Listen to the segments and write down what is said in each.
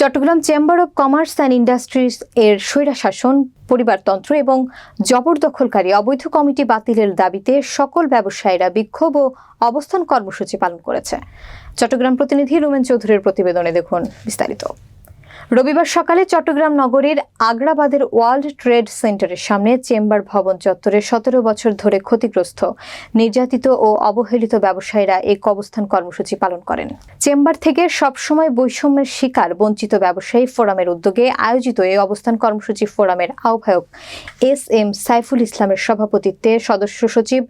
Chattogram chamber of commerce and industries এর স্বৈরাশাসন, পরিবারতন্ত্র এবং জবরদখলকারী অবৈধ কমিটি বাতিলের দাবিতে সকল ব্যবসায়ীরা বিক্ষোভ ও অবস্থান কর্মসূচি পালন করেছে। চট্টগ্রাম প্রতিনিধি রোমেন চৌধুরীর প্রতিবেদনে দেখুন বিস্তারিত। রবিবার সকালে চট্টগ্রাম নগরীর আগ্রাবাদের ওয়ার্ল্ড ট্রেড সেন্টারের সামনে চেম্বার ভবন চত্বরে সতেরো বছর ধরে ক্ষতিগ্রস্ত নির্যাতিত ও অবহেলিত ব্যবসায়ীরা এই অবস্থান কর্মসূচি পালন করেন। চেম্বার থেকে সবসময় বৈষম্যের শিকার বঞ্চিত ব্যবসায়ী ফোরামের উদ্যোগে আয়োজিত এই অবস্থান কর্মসূচি ফোরামের আহ্বায়ক এস এম সাইফুল ইসলামের সভাপতিত্বে সদস্য সচিব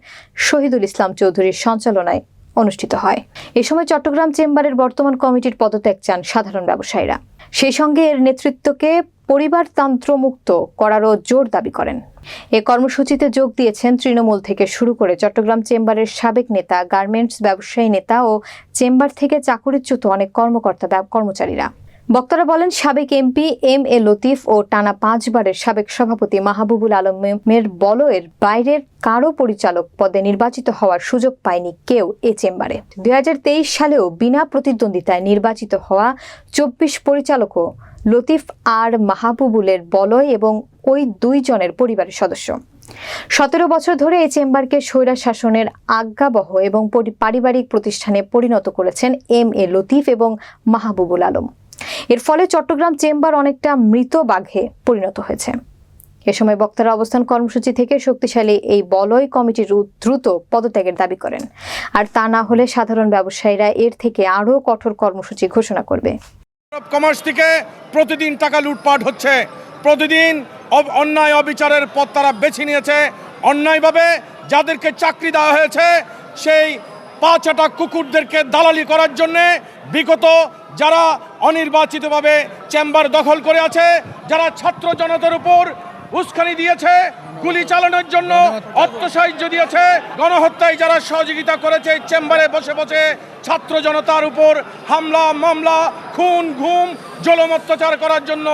শহীদুল ইসলাম চৌধুরীর সঞ্চালনায় অনুষ্ঠিত হয়। এ সময় চট্টগ্রাম চেম্বারের বর্তমান কমিটির পদত্যাগ চান সাধারণ ব্যবসায়ীরা। সেই সঙ্গে এর নেতৃত্বকে পরিবারতন্ত্রমুক্ত করারও জোর দাবি করেন। এ কর্মসূচিতে যোগ দিয়েছেন তৃণমূল থেকে শুরু করে চট্টগ্রাম চেম্বারের সাবেক নেতা, গার্মেন্টস ব্যবসায়ী নেতা ও চেম্বার থেকে চাকরিচ্যুত অনেক কর্মকর্তা কর্মচারীরা। বক্তারা বলেন, সাবেক এমপি এম এ লতিফ ও টানা পাঁচবারের সাবেক সভাপতি মাহবুবুল আলমের বলয়ের বাইরের কারও পরিচালক পদে নির্বাচিত হওয়ার সুযোগ পায়নি কেউ এ চেম্বারে। দুই সালেও বিনা প্রতিদ্বন্দ্বিতায় নির্বাচিত হওয়া চব্বিশ পরিচালকও লতিফ আর মাহবুবুলের বলয় এবং ওই দুইজনের পরিবারের সদস্য। সতেরো বছর ধরে এই চেম্বারকে স্বৈরা শাসনের আজ্ঞাবহ এবং পারিবারিক প্রতিষ্ঠানে পরিণত করেছেন এম এ লতিফ এবং মাহবুবুল আলম। এর ফলে চট্টগ্রাম চেম্বার অনেকটা মৃত বাঘে পরিণত হয়েছে। এ সময় বক্তারা অবস্থান কর্মসূচি থেকে শক্তিশালী এই বলয় কমিটির দ্রুত পদত্যাগের দাবি করেন। আর তা না হলে সাধারণ ব্যবসায়ীরা এর থেকে আরও কঠোর কর্মসূচি ঘোষণা করবে। কমার্স থেকে প্রতিদিন টাকা লুটপাট হচ্ছে। প্রতিদিন অন্যায় অবিচারের পথ তারা বেছে নিয়েছে। অন্যায়ভাবে যাদেরকে চাকরি দেওয়া হয়েছে, সেই পাঁচাটা কুকুরদেরকে দালালি করার জন্যে বিগত যারা অনির্বাচিতভাবে চেম্বার দখল করে আছে, যারা ছাত্র জনতার উপর উস্কানি দিয়েছে, গুলি চালানোর জন্য অর্থ সাহায্য দিয়েছে, গণহত্যায় যারা সহযোগিতা করেছে, চেম্বারে বসে বসে ছাত্র জনতার উপর হামলা, মামলা, খুন, ঘুম, জলম, অত্যাচার করার জন্য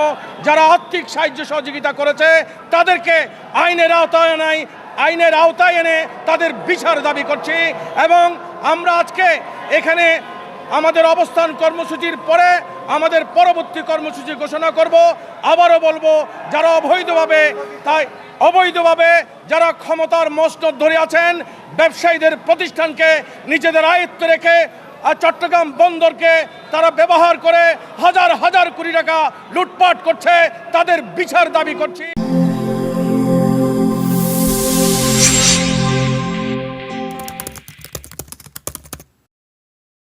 যারা আর্থিক সাহায্য সহযোগিতা করেছে, তাদেরকে আইনের আওতায় নাই আইনের আওতায় এনে তাদের বিচার দাবি করছি এবং আমরা আজকে এখানে আমাদের অবস্থান কর্মসূচির পরে আমাদের পরবর্তী কর্মসূচি ঘোষণা করব। আবারও বলব, যারা অবৈধভাবে তাই অবৈধভাবে যারা ক্ষমতার মসনদ ধরে আছেন, ব্যবসায়ীদের প্রতিষ্ঠানকে, নিজেদের আয়ত্তে রেখে আর চট্টগ্রাম বন্দরকে তারা ব্যবহার করে হাজার হাজার কোটি টাকা লুটপাট করছে, তাদের বিচার দাবি করছি।